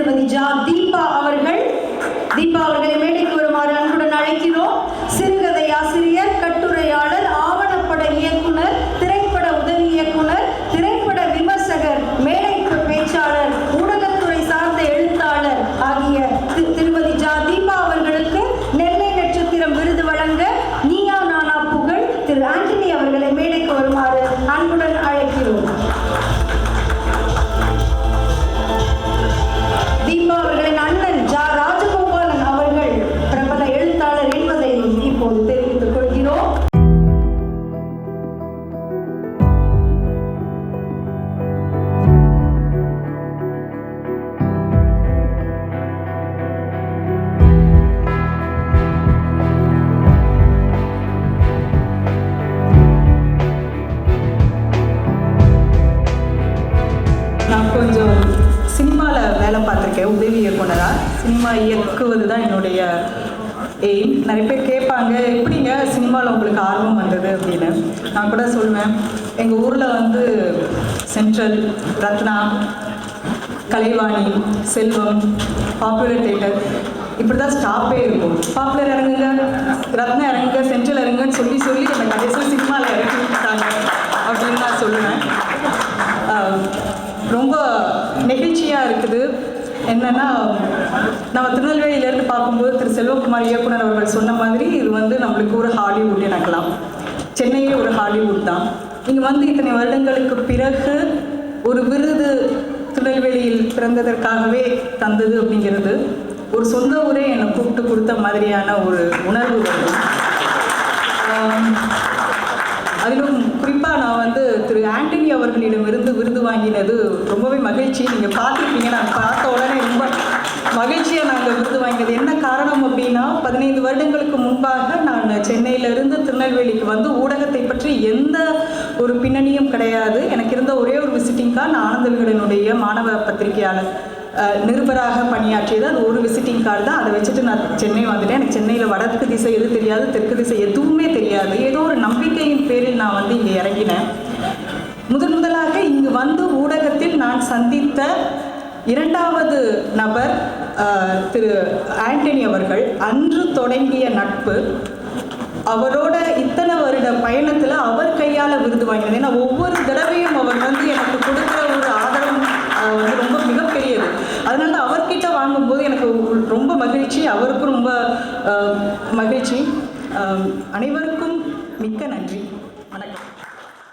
திருமதி ஜா தீபா அவர்கள் தீபா சினிமா இயக்குவது தான் என்னுடைய எய்ம் நிறைய பேர் கேட்பாங்க எப்படிங்க சினிமாவில் உங்களுக்கு ஆர்வம் வந்தது? அப்படின்னு. நான் கூட சொல்லுவேன் எங்கள் ஊரில் வந்து central Ratna Kalaivani Selvam popular theatre இப்படி தான் ஸ்டாப்பே இருக்கும். பாப்புலர் இறங்குங்க ரத்னா இறங்குங்க சென்ட்ரல் இறங்குங்கன்னு சொல்லி சொல்லி என்னை கடைசியில் சினிமாவில் இறக்கி விட்டாங்க அப்படின்னு நான் சொல்லுவேன். ரொம்ப நெகிழ்ச்சியாக இருக்குது. என்னன்னா நம்ம திருநெல்வேலியிலேருந்து பார்க்கும்போது திரு செல்வகுமார் இயக்குனர் அவர்கள் சொன்ன மாதிரி இது வந்து நம்மளுக்கு ஒரு ஹாலிவுட் எனக்கலாம். சென்னையே ஒரு ஹாலிவுட் தான். இங்கே வந்து இத்தனை வருடங்களுக்கு பிறகு ஒரு விருது திருநெல்வேலியில் பிறந்ததற்காகவே தந்தது அப்படிங்கிறது ஒரு சொந்த ஊரே என்னை கூப்பிட்டு கொடுத்த மாதிரியான ஒரு உணர்வு வரும் அதிலும் குறிப்பாக நான் வந்து திரு ஆண்டனி அவர்களிடமிருந்து விருது வாங்கினது ரொம்பவே மகிழ்ச்சி. நீங்கள் பார்த்துருப்பீங்க நான் பார்த்து உடனே ரொம்ப மகிழ்ச்சியாக நாங்கள் விருது வாங்கினது என்ன காரணம் அப்படின்னா பதினைந்து வருடங்களுக்கு முன்பாக நான் சென்னையிலிருந்து திருநெல்வேலிக்கு வந்து ஊடகத்தை பற்றி எந்த ஒரு பின்னணியும் கிடையாது. எனக்கு இருந்த ஒரே ஒரு விசிட்டிங் கார்டு ஆனந்த விகடனுடைய மாணவ பத்திரிகையாளர் நிருபராக பணியாற்றியது. அது ஒரு விசிட்டிங் கார்டு தான். அதை வச்சுட்டு நான் சென்னை வந்துட்டேன். எனக்கு சென்னையில் வடக்கு திசை எது தெரியாது தெற்கு திசை எதுவுமே தெரியாது. ஏதோ ஒரு நம்பிக்கையின் பேரில் நான் வந்து இங்கே இறங்கினேன். முதன் முதலாக இங்கு வந்து ஊடகத்தில் நான் சந்தித்த இரண்டாவது நபர் திரு ஆண்டனி அவர்கள் அன்று தொடங்கிய நட்பு. அவரோட இத்தனை வருட பயணத்தில் அவர் கையால் விருது வாங்கினது. ஏன்னா ஒவ்வொரு தடவையும் அவர் வந்து எனக்கு கொடுக்குற ஒரு ஆதரவு வந்து ரொம்ப மிகப்பெரியது. அதனால தான் அவர்கிட்ட வாங்கும்போது எனக்கு ரொம்ப மகிழ்ச்சி அவருக்கும் ரொம்ப மகிழ்ச்சி. அனைவருக்கும் மிக்க நன்றி.